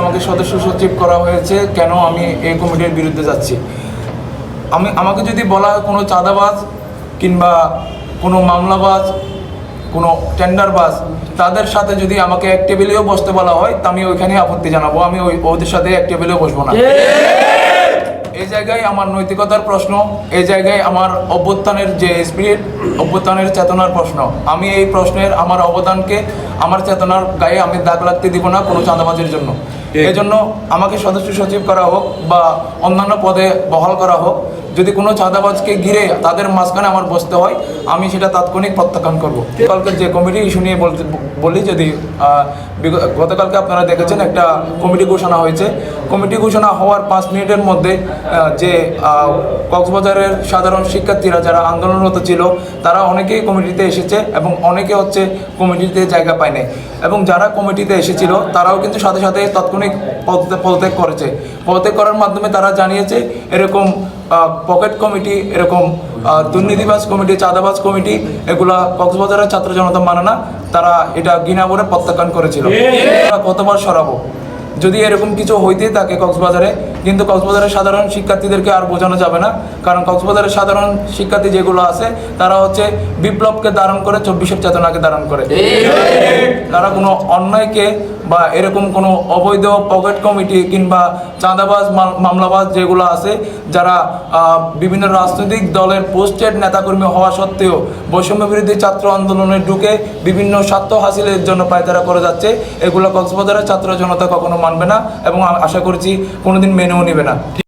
আমাকে সদস্য সচিব করা হয়েছে, কেন আমি এই কমিটির বিরুদ্ধে যাচ্ছি? আমি, আমাকে যদি বলা হয় কোনো চাঁদাবাজ কিংবা কোনো মামলাবাজ, কোনো টেন্ডারবাজ, তাদের সাথে যদি আমাকে এক টেবিলেও বসতে বলা হয়, তা আমি ওইখানে আপত্তি জানাব। আমি ওই, ওদের সাথে এক টেবিলেও বসবো না। এই জায়গায় আমার নৈতিকতার প্রশ্ন, এই জায়গায় আমার অভ্যুত্থানের যে স্পিরিট অভ্যুত্থানের চেতনার প্রশ্ন। আমি এই প্রশ্নের আমার অবদানকে, আমার চেতনার গায়ে আমি দাগ লাগতে দিব না কোনো চাঁদাবাজের জন্য। এই জন্য আমাকে সদস্য সচিব করা হোক বা অন্যান্য পদে বহাল করা হোক যদি কোনো চাঁদাবাজকে ঘিরে তাদের মাঝখানে আমার বসতে হয় আমি সেটা তাৎক্ষণিক প্রত্যাখ্যান করব। কালকে যে কমিটি ইস্যু নিয়ে বলতে বলি যদি গতকালকে আপনারা দেখেছেন একটা কমিটি ঘোষণা হয়েছে। কমিটি ঘোষণা হওয়ার পাঁচ মিনিটের মধ্যে যে কক্সবাজারের সাধারণ শিক্ষার্থীরা যারা আন্দোলনরত ছিল তারা অনেকেই কমিটিতে এসেছে এবং অনেকে হচ্ছে কমিটিতে জায়গা পায় নাই। এবং যারা কমিটিতে এসেছিল তারাও কিন্তু সাথে সাথে তাৎক্ষণিক পদত্যাগ পদত্যাগ করেছে। পদত্যাগ করার মাধ্যমে তারা জানিয়েছে এরকম পকেট কমিটি এরকম আহ, দুর্নীতিবাজ কমিটি চাঁদাবাস কমিটি এগুলা কক্সবাজারের ছাত্র জনতা মানে না তারা এটা ঘৃণা করে প্রত্যাখ্যান করেছিল। কতবার সরাবো? যদি এরকম কিছু হইতেই থাকে কক্সবাজারে, কিন্তু কক্সবাজারের সাধারণ শিক্ষার্থীদেরকে আর বোঝানো যাবে না। কারণ কক্সবাজারের সাধারণ শিক্ষার্থী যেগুলো আছে, তারা হচ্ছে বিপ্লবকে ধারণ করে চব্বিশের চেতনাকে ধারণ করে। তারা কোনো অন্যায়কে বা এরকম কোনো অবৈধ পকেট কমিটি কিংবা চাঁদাবাজ মামলাবাজ যেগুলো আছে, যারা বিভিন্ন রাজনৈতিক দলের পোস্টেড নেতাকর্মী হওয়া সত্ত্বেও বৈষম্য বিরোধী ছাত্র আন্দোলনে ঢুকে বিভিন্ন স্বার্থ হাসিলের জন্য পায়তারা করে যাচ্ছে, এগুলো কক্সবাজারের ছাত্র জনতা কখনো মানবে না এবং আশা করছি কোনোদিন মেনেও নেবে না।